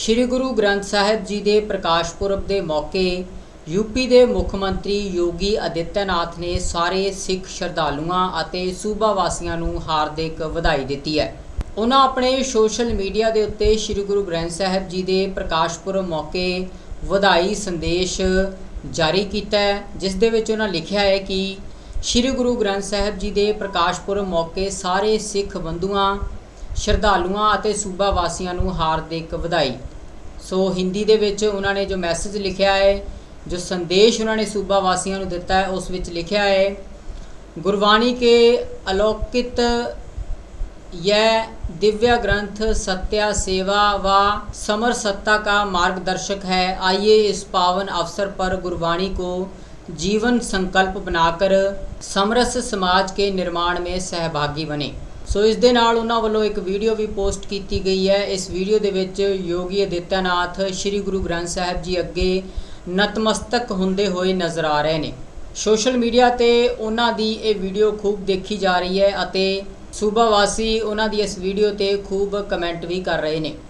ਸ੍ਰੀ ਗੁਰੂ ਗ੍ਰੰਥ ਸਾਹਿਬ ਜੀ ਦੇ ਪ੍ਰਕਾਸ਼ ਪੁਰਬ ਦੇ ਮੌਕੇ ਯੂਪੀ ਦੇ ਮੁੱਖ ਮੰਤਰੀ ਯੋਗੀ ਆਦਿੱਤਿਆਨਾਥ ਨੇ ਸਾਰੇ ਸਿੱਖ ਸ਼ਰਧਾਲੂਆਂ ਅਤੇ ਸੂਬਾ ਵਾਸੀਆਂ ਨੂੰ ਹਾਰਦਿਕ ਵਧਾਈ ਦਿੱਤੀ ਹੈ। ਉਹਨਾਂ ਆਪਣੇ ਸੋਸ਼ਲ ਮੀਡੀਆ ਦੇ ਉੱਤੇ ਸ੍ਰੀ ਗੁਰੂ ਗ੍ਰੰਥ ਸਾਹਿਬ ਜੀ ਦੇ ਪ੍ਰਕਾਸ਼ ਪੁਰਬ ਮੌਕੇ ਵਧਾਈ ਸੰਦੇਸ਼ ਜਾਰੀ ਕੀਤਾ ਹੈ, ਜਿਸ ਦੇ ਵਿੱਚ ਉਹਨਾਂ ਲਿਖਿਆ ਹੈ ਕਿ ਸ੍ਰੀ ਗੁਰੂ ਗ੍ਰੰਥ ਸਾਹਿਬ ਜੀ ਦੇ ਪ੍ਰਕਾਸ਼ ਪੁਰਬ ਮੌਕੇ ਸਾਰੇ ਸਿੱਖ ਬੰਧੂਆਂ, ਸ਼ਰਧਾਲੂਆਂ ਅਤੇ ਸੂਬਾ ਵਾਸੀਆਂ ਨੂੰ ਹਾਰਦਿਕ ਵਧਾਈ ਸੋ ਹਿੰਦੀ ਦੇ ਵਿੱਚ ਉਹਨਾਂ ਨੇ ਜੋ ਮੈਸੇਜ ਲਿਖਿਆ ਹੈ ਜੋ ਸੰਦੇਸ਼ ਉਹਨਾਂ ਨੇ ਸੂਬਾ ਵਾਸੀਆਂ ਨੂੰ ਦਿੱਤਾ ਹੈ ਉਸ ਵਿੱਚ ਲਿਖਿਆ ਹੈ ਗੁਰਬਾਣੀ ਕੇ ਅਲੌਕਿਤ यह दिव्य ग्रंथ सत्या सेवा व समर सत्ता का मार्गदर्शक है आइए इस पावन अवसर पर गुरबाणी को जीवन संकल्प बनाकर समरस समाज के निर्माण में सहभागी बने ਸੋ ਇਸ ਦੇ ਨਾਲ ਉਹਨਾਂ ਵੱਲੋਂ ਇੱਕ ਵੀਡੀਓ ਵੀ ਪੋਸਟ ਕੀਤੀ ਗਈ ਹੈ। ਇਸ ਵੀਡੀਓ ਦੇ ਵਿੱਚ ਯੋਗੀ ਆਦਿੱਤਿਆਨਾਥ ਸ੍ਰੀ ਗੁਰੂ ਗ੍ਰੰਥ ਸਾਹਿਬ ਜੀ ਅੱਗੇ ਨਤਮਸਤਕ ਹੁੰਦੇ ਹੋਏ ਨਜ਼ਰ ਆ ਰਹੇ ਨੇ। ਸੋਸ਼ਲ ਮੀਡੀਆ ਤੇ ਉਹਨਾਂ ਦੀ ਇਹ ਵੀਡੀਓ ਖੂਬ ਦੇਖੀ ਜਾ ਰਹੀ ਹੈ ਅਤੇ ਸੂਬਾ ਵਾਸੀ ਉਹਨਾਂ ਦੀ ਇਸ ਵੀਡੀਓ ਤੇ ਖੂਬ ਕਮੈਂਟ ਵੀ ਕਰ ਰਹੇ ਨੇ।